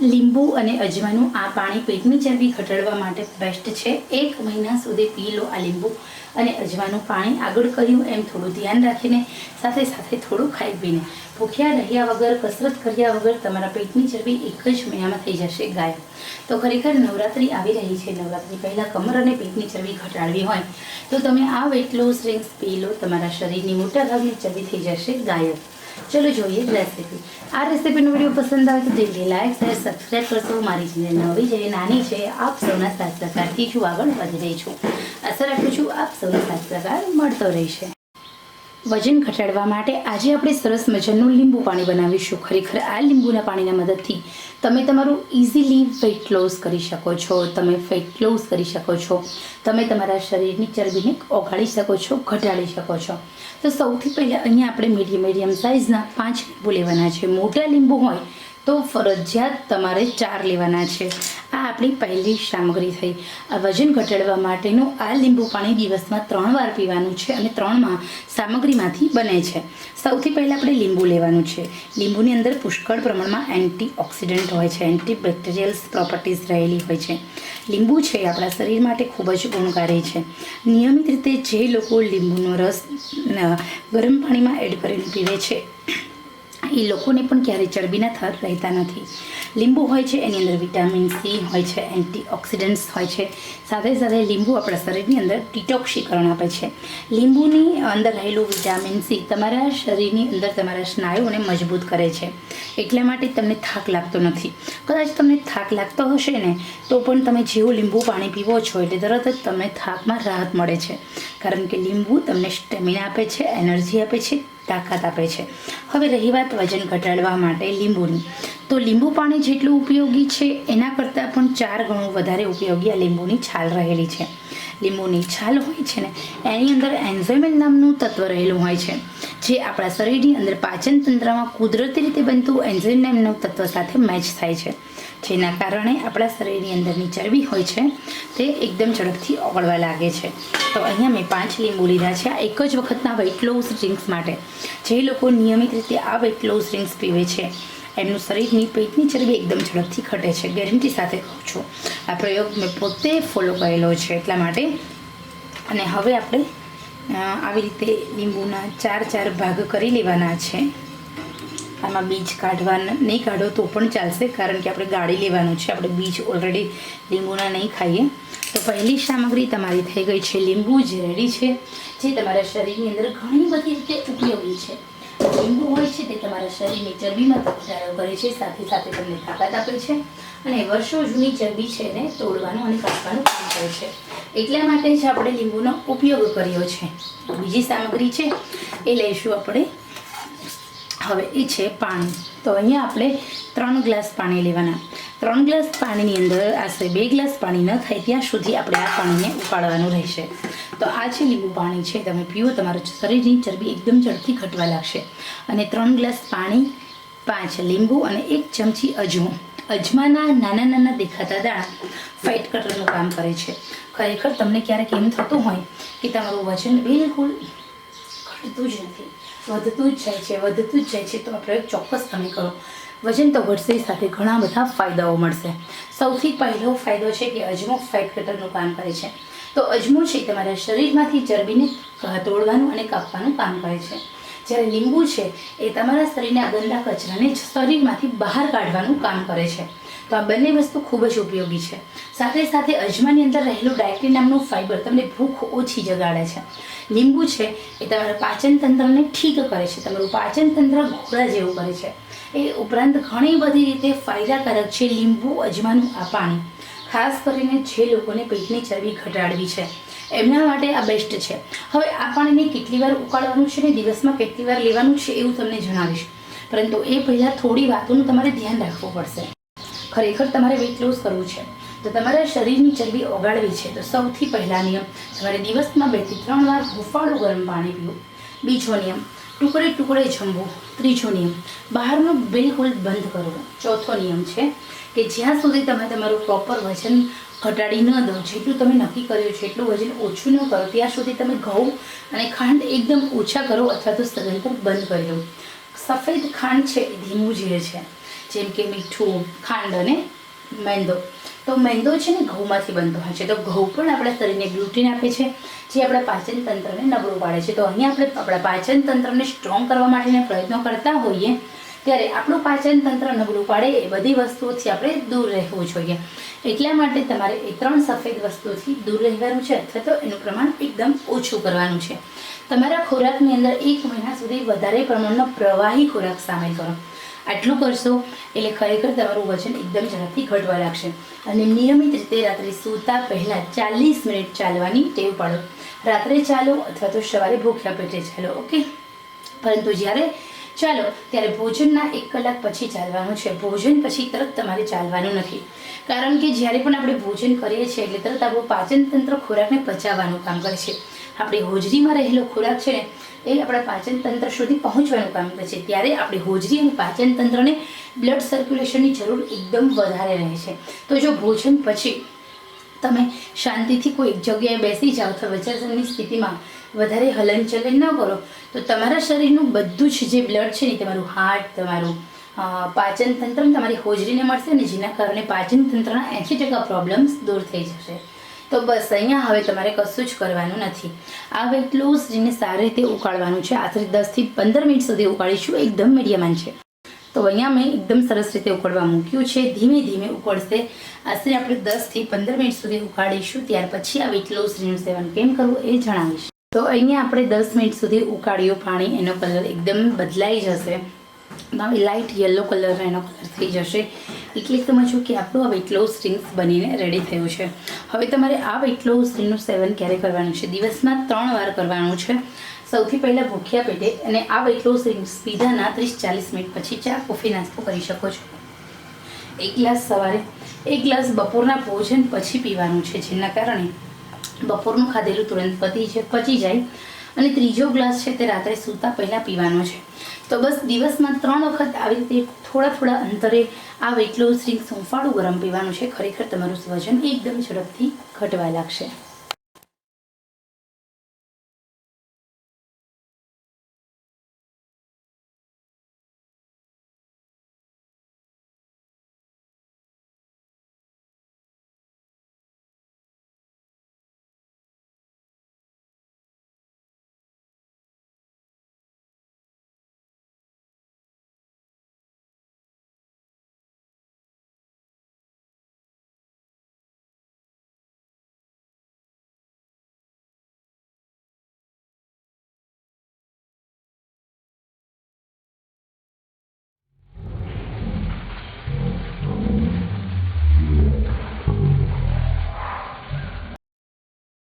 લીંબુ અને અજમાનું આ પાણી પેટની ચરબી ઘટાડવા માટે બેસ્ટ છે. એક મહિના સુધી પી લો આ લીંબુ અને અજમાનું પાણી આગળ કર્યું એમ થોડું ધ્યાન રાખીને, સાથે સાથે થોડું ખાઈ પીને. ભૂખ્યા રહ્યા વગર, કસરત કર્યા વગર તમારા પેટની ચરબી એક જ મહિનામાં થઈ જશે ગાયબ. તો ખરેખર નવરાત્રિ આવી રહી છે. નવરાત્રિ પહેલાં કમર અને પેટની ચરબી ઘટાડવી હોય. તો તમે આ વેટ લોસ ડ્રિંક્સ પી લો. તમારા શરીરની મોટાભાગની ચરબી થઈ જશે ગાયબ. ચલો જોઈએ રેસીપી આ રેસીપીનો વીડિયો પસંદ આવે તો જલ્દી લાઈક શેર સબસ્ક્રાઈબ કરશો. મારી ચેનલ નવી છે, નાની છે, આપ સૌના સાથ સહકારથી છું, આગળ વધી રહી છું. આશા રાખું છું આપ સૌનો સાથ સહકાર મળતો રહેશે. વજન ઘટાડવા માટે આજે આપણે સરસ મજાનું લીંબુ પાણી બનાવીશું. ખરેખર આ લીંબુના પાણીના મદદથી તમે તમારું ઇઝીલી વેઇટ લોસ કરી શકો છો, તમે ફેટ લોસ કરી શકો છો, તમે તમારા શરીરની ચરબીને ઓગાળી શકો છો, ઘટાડી શકો છો. તો સૌથી પહેલાં અહીંયા આપણે મીડિયમ મીડિયમ સાઇઝના પાંચ લીંબુ લેવાના છે. મોટા લીંબુ હોય તો ફરજિયાત તમારે ચાર લેવાના છે. આપણી પહેલી સામગ્રી થઈ. આ વજન ઘટાડવા માટેનું આ લીંબુ પાણી દિવસમાં ત્રણ વાર પીવાનું છે અને ત્રણમાં સામગ્રીમાંથી બને છે. સૌથી પહેલાં આપણે લીંબુ લેવાનું છે. લીંબુની અંદર પુષ્કળ પ્રમાણમાં એન્ટી ઓક્સિડન્ટ હોય છે એન્ટી બેક્ટેરિયલ્સ પ્રોપર્ટીઝ રહેલી હોય છે. લીંબુ છે આપણા શરીર માટે ખૂબ જ ગુણકારી છે. નિયમિત રીતે જે લોકો લીંબુનો રસ ગરમ પાણીમાં એડ કરીને પીવે છે, એ લોકોને પણ ક્યારેય ચરબીના થર રહેતા નથી. લીંબુ હોય છે, એની અંદર વિટામિન સી હોય છે, એન્ટીઓક્સિડન્ટ્સ હોય છે. સાથે સાથે લીંબુ આપણા શરીરની અંદર ડિટોક્સીકરણ આપે છે. લીંબુની અંદર રહેલું વિટામિન સી તમારા શરીરની અંદર તમારા સ્નાયુઓને મજબૂત કરે છે. એટલા માટે તમને થાક લાગતો નથી. કદાચ તમને થાક લાગતો હશે ને, તો પણ તમે જેવું લીંબુ પાણી પીવો છો, એટલે તરત જ તમને થાકમાં રાહત મળે છે. કારણ કે લીંબુ તમને સ્ટેમિના આપે છે, એનર્જી આપે છે તાકાત આપે છે. હવે રહી વાત વજન ઘટાડવા માટે લીંબુની. તો લીંબુ પાણી જેટલું ઉપયોગી છે, એના કરતાં પણ ચાર ગણું વધારે ઉપયોગી આ લીંબુની છાલ રહેલી છે. લીંબુની છાલ હોય છે ને, એની અંદર એન્ઝાઇમલ નામનું તત્વ રહેલું હોય છે, જે આપણા શરીરની અંદર પાચન તંત્રમાં કુદરતી રીતે બનતું એન્ઝાઇમ નામનું તત્વ સાથે મેચ થાય છે. જેના કારણે આપણા શરીરની અંદરની ચરબી હોય છે, તે એકદમ ઝડપથી ઓગળવા લાગે છે. તો અહીંયા મેં પાંચ લીંબુ લીધા છે. આ એક જ વખતના વેઇટ લોસ ડ્રિંક્સ માટે. જે લોકો નિયમિત રીતે આ વેઇટ લોસ ડ્રિંક્સ પીવે છે, એમનું શરીરની પેટની ચરબી એકદમ ઝડપથી ઘટે છે. ગેરંટી સાથે કહું છું. આ પ્રયોગ મેં પોતે ફોલો કરેલો છે એટલા માટે. અને હવે આપણે આવી રીતે લીંબુના ચાર ચાર ભાગ કરી લેવાના છે. આમાં બીજ કાઢવા નહીં કાઢો તો પણ ચાલશે, કારણ કે આપણે ગાળી લેવાનું છે. આપણે બીજ ઓલરેડી લીંબુના નહીં ખાઈએ. તો પહેલી સામગ્રી તમારી થઈ ગઈ છે લીંબુ, જે રેડી છે, જે તમારા શરીરની અંદર ઘણી બધી રીતે ઉપયોગી છે. લીંબુ હોય છે તે તમારા શરીરની ચરબીમાં ઘટાડો કરે છે, સાથે સાથે તમને તાકાત આપે છે અને વર્ષો જૂની ચરબી છે ને તોડવાનું અને કાપવાનું કામ કરે છે. એટલા માટે જ આપણે લીંબુનો ઉપયોગ કર્યો છે. બીજી સામગ્રી છે, એ લઈશું આપણે હવે એ છે પાણી. તો અહીંયા આપણે ત્રણ ગ્લાસ પાણી લેવાના. ત્રણ ગ્લાસ પાણીની અંદર આશરે બે ગ્લાસ પાણી ન થાય ત્યાં સુધી આપણે આ પાણીને ઉકાળવાનું રહેશે. તો આ છે લીંબુ પાણી છે, તમે પીવો, તમારું શરીરની ચરબી એકદમ ઝડપથી ઘટવા લાગશે. અને ત્રણ ગ્લાસ પાણી, પાંચ લીંબુ અને એક ચમચી અજમો. અજમાના નાના નાના દેખાતા દાણા ફાઇટ કટરનું કામ કરે છે. ખરેખર તમને ક્યારેક એમ થતું હોય કે તમારું વજન બિલકુલ ઘટતું જ નથી. વધતું જ જાય છે, વધતું જ જાય છે. તો આ પ્રયોગ ચોક્કસ તમે કરો. વજન તો ઘટશે સાથે ઘણા બધા ફાયદાઓ મળશે. સૌથી પહેલો ફાયદો છે કે અજમો ફેટ કટરનું કામ કરે છે. તો અજમો છે તમારા શરીરમાંથી ચરબીને તોડવાનું અને કાપવાનું કામ કરે છે. જ્યારે લીંબુ છે એ તમારા શરીરના ગંદા કચરાને શરીરમાંથી બહાર કાઢવાનું કામ કરે છે. તો આ બંને વસ્તુ ખૂબ જ ઉપયોગી છે. સાથે સાથે અજમાની અંદર રહેલું ડાયક્રી નામનું ફાઇબર તમને ભૂખ ઓછી જગાડે છે. લીંબુ છે એ તમારા પાચન તંત્રને ઠીક કરે છે. તમારું પાચન તંત્ર ઘોડા જેવું કરે છે. એ ઉપરાંત ઘણી બધી રીતે ફાયદાકારક છે લીંબુ, અજમાનું આ પાણી. ખાસ કરીને જે લોકોને પેટની ચરબી ઘટાડવી છે. એમના માટે આ બેસ્ટ છે. હવે આ પાણીને કેટલી વાર ઉકાળવાનું છે ને દિવસમાં કેટલી વાર લેવાનું છે એવું તમને જણાવીશ. પરંતુ એ પહેલાં થોડી વાતોનું તમારે ધ્યાન રાખવું પડશે. ખરેખર તમારે વેઇટ લોસ કરવું છે. તો તમારા શરીરની ચરબી ઓગાળવી છે. તો સૌથી પહેલા નિયમ, તમારે દિવસમાં બેથી ત્રણ વાર હુંફાળું ગરમ પાણી પીવું. બીજો નિયમ, ટુકડે ટુકડે જમવું. ત્રીજો નિયમ, બહારનું બિલકુલ બંધ કરવું. ચોથો નિયમ છે કે જ્યાં સુધી તમે તમારું પ્રોપર વજન ઘટાડી ન દો, જેટલું તમે નક્કી કર્યું છે, એટલું વજન ઓછું ન કરો, ત્યાં સુધી તમે ઘઉં અને ખાંડ એકદમ ઓછા કરો અથવા તો સદંતર બંધ કરી દો. સફેદ ખાંડ છે એ ધીમું જીરે છે. જેમ કે મીઠું, ખાંડ અને મેંદો. તો મેંદો છે ને ઘઉંમાંથી બનતો હોય છે. તો ઘઉં પણ આપણા શરીરને ગ્લુટીન આપે છે, જે આપણા પાચન તંત્રને નબળું પાડે છે. તો અહીંયા આપણે આપણા પાચન તંત્રને સ્ટ્રોંગ કરવા માટેના પ્રયત્નો કરતા હોઈએ, ત્યારે આપણું પાચન તંત્ર નબળું પાડે એ બધી વસ્તુઓથી આપણે દૂર રહેવું જોઈએ. એટલા માટે તમારે એ ત્રણ સફેદ વસ્તુઓથી દૂર રહેવાનું છે, અથવા તો એનું પ્રમાણ એકદમ ઓછું કરવાનું છે. તમારા ખોરાકની અંદર એક મહિના સુધી વધારે પ્રમાણનો પ્રવાહી ખોરાક સામેલ કરો. આટલું કરશો એટલે ખરેખર તમારું વજન એકદમ ઝડપથી ઘટવા લાગશે. અને નિયમિત રીતે રાત્રે સૂતા પહેલાં ચાલીસ મિનિટ ચાલવાની ટેવ પાડો. રાત્રે ચાલો અથવા તો સવારે ભૂખ્યા પેટે ચાલો, ઓકે? પરંતુ જ્યારે ચાલો, ત્યારે ભોજનના એક કલાક પછી ચાલવાનું છે. ભોજન પછી તરત તમારે ચાલવાનું નથી. કારણ કે જ્યારે પણ આપણે ભોજન કરીએ છીએ, એટલે તરત આપણું પાચન તંત્ર ખોરાકને પચાવવાનું કામ કરે છે. આપણી હોજરીમાં રહેલો ખોરાક છે ને, એ આપણા પાચનતંત્ર સુધી પહોંચવાનું કામ કરે છે. ત્યારે આપણી હોજરી અને પાચન તંત્રને બ્લડ સર્ક્યુલેશનની જરૂર એકદમ વધારે રહે છે. તો જો ભોજન પછી તમે શાંતિથી કોઈ જગ્યાએ બેસી જાઓ તો વચરાસનની સ્થિતિમાં વધારે હલનચલન ન કરો, તો તમારા શરીરનું બધું જ જે બ્લડ છે ને, તમારું હાર્ટ તમારું પાચન તંત્ર તમારી હોજરીને મળશે ને, જેના કારણે પાચન તંત્રના એંશી ટકા પ્રોબ્લેમ્સ દૂર થઈ જશે. તો બસ, અહીંયા હવે તમારે કશું જ કરવાનું નથી. આ વેટ લોસને સારી રીતે ઉકાળવાનું છે આશરે દસથી પંદર મિનિટ સુધી ઉકાળીશું, એકદમ મીડિયમમાં છે. તો અહીંયા મેં એકદમ સરસ રીતે ઉકળવા મૂક્યું છે, ધીમે ધીમે ઉકળશે. આશરે આપણે દસથી પંદર મિનિટ સુધી ઉકાળીશું, ત્યાર પછી આ વેટ લોસનું સેવન કેમ કરવું એ જણાવીશ. તો અહીંયા આપણે દસ મિનિટ સુધી ઉકાળ્યું પાણી, એનો કલર એકદમ બદલાઈ જશે. લાઇટ યલો કલર એનો કલર થઈ જશે. એટલે સમજો કે આપણું આ વેટ લોસ ડ્રિંક્સ બનીને રેડી થયું છે. હવે તમારે આ વેટ લોસ ડ્રિંકનું સેવન ક્યારે કરવાનું છે? દિવસમાં ત્રણ વાર કરવાનું છે. સૌથી પહેલાં ભૂખ્યા પેટે અને આ વેટ લોસ ડ્રિંક્સ પીધાના ત્રીસ ચાલીસ મિનિટ પછી ચા, કોફી, નાસ્તો કરી શકો છો. એક ગ્લાસ સવારે, એક ગ્લાસ બપોરના ભોજન પછી પીવાનું છે, જેના કારણે બપોરનું ખાધેલું તુરંત પતી છે પચી જાય અને ત્રીજો ગ્લાસ છે તે રાત્રે સૂતા પહેલાં પીવાનો છે. તો બસ દિવસમાં ત્રણ વખત આવી રીતે થોડા થોડા અંતરે આ વેટ લોસ ડ્રિંક હુંફાળું ગરમ પીવાનું છે. ખરેખર તમારું વજન એકદમ ઝડપથી ઘટવા લાગશે.